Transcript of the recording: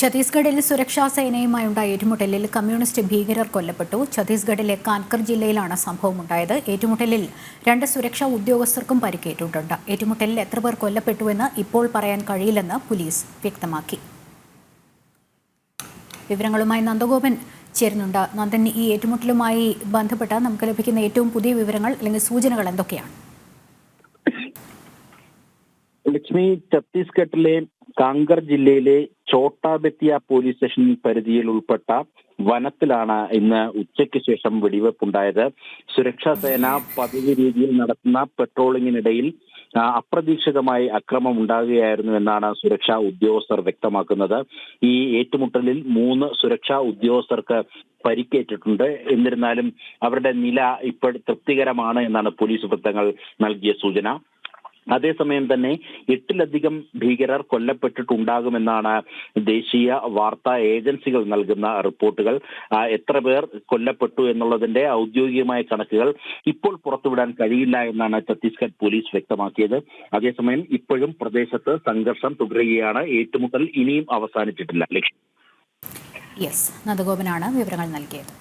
ഛത്തീസ്ഗഡിൽ സുരക്ഷാ സേനയുമായുണ്ടായ ഏറ്റുമുട്ടലിൽ കമ്മ്യൂണിസ്റ്റ് ഭീകരർ കൊല്ലപ്പെട്ടു. ഛത്തീസ്ഗഡിലെ കാൻകർ ജില്ലയിലാണ് സംഭവമുണ്ടായത് ഏറ്റുമുട്ടലിൽ രണ്ട് സുരക്ഷാ ഉദ്യോഗസ്ഥർക്കും പരിക്കേറ്റിട്ടുണ്ട്. ഏറ്റുമുട്ടലിൽ എത്ര പേർ കൊല്ലപ്പെട്ടുവെന്ന് ഇപ്പോൾ പറയാൻ കഴിയില്ലെന്ന് പോലീസ് വ്യക്തമാക്കി. വിവരങ്ങളുമായി നന്ദഗോപൻ ചേരുന്നുണ്ട്. നന്ദൻ ഈ ഏറ്റുമുട്ടലുമായി ബന്ധപ്പെട്ട് നമുക്ക് ലഭിക്കുന്ന ഏറ്റവും പുതിയ വിവരങ്ങൾ അല്ലെങ്കിൽ സൂചനകൾ എന്തൊക്കെയാണ്? ലക്ഷ്മി ഛത്തീസ്ഗഡിലെ കാങ്കർ ജില്ലയിലെ ചോട്ടാബെത്തിയ പോലീസ് സ്റ്റേഷൻ പരിധിയിൽ ഉൾപ്പെട്ട വനത്തിലാണ് ഇന്ന് ഉച്ചയ്ക്ക് ശേഷം വെടിവെപ്പുണ്ടായത്. സുരക്ഷാ സേന പതിവ് രീതിയിൽ നടത്തുന്ന പെട്രോളിങ്ങിനിടയിൽ അപ്രതീക്ഷിതമായി അക്രമം ഉണ്ടാകുകയായിരുന്നു എന്നാണ് സുരക്ഷാ ഉദ്യോഗസ്ഥർ വ്യക്തമാക്കുന്നത്. ഈ ഏറ്റുമുട്ടലിൽ മൂന്ന് സുരക്ഷാ ഉദ്യോഗസ്ഥർക്ക് പരിക്കേറ്റിട്ടുണ്ട്. എന്നിരുന്നാലും അവരുടെ നില ഇപ്പോൾ തൃപ്തികരമാണ് എന്നാണ് പോലീസ് വൃത്തങ്ങൾ നൽകിയ സൂചന. അതേസമയം തന്നെ എട്ടിലധികം ഭീകരർ കൊല്ലപ്പെട്ടിട്ടുണ്ടാകുമെന്നാണ് ദേശീയ വാർത്താ ഏജൻസികൾ നൽകുന്ന റിപ്പോർട്ടുകൾ. എത്ര പേർ കൊല്ലപ്പെട്ടു എന്നുള്ളതിന്റെ ഔദ്യോഗികമായ കണക്കുകൾ ഇപ്പോൾ പുറത്തുവിടാൻ കഴിയില്ല എന്നാണ് ഛത്തീസ്ഗഡ് പോലീസ് വ്യക്തമാക്കിയത്. അതേസമയം ഇപ്പോഴും പ്രദേശത്ത് സംഘർഷം തുടരുകയാണ്. ഏറ്റുമുട്ടൽ ഇനിയും അവസാനിച്ചിട്ടില്ല. ലക്ഷ്യം യെസ് വിവരങ്ങൾ നൽകിയത്.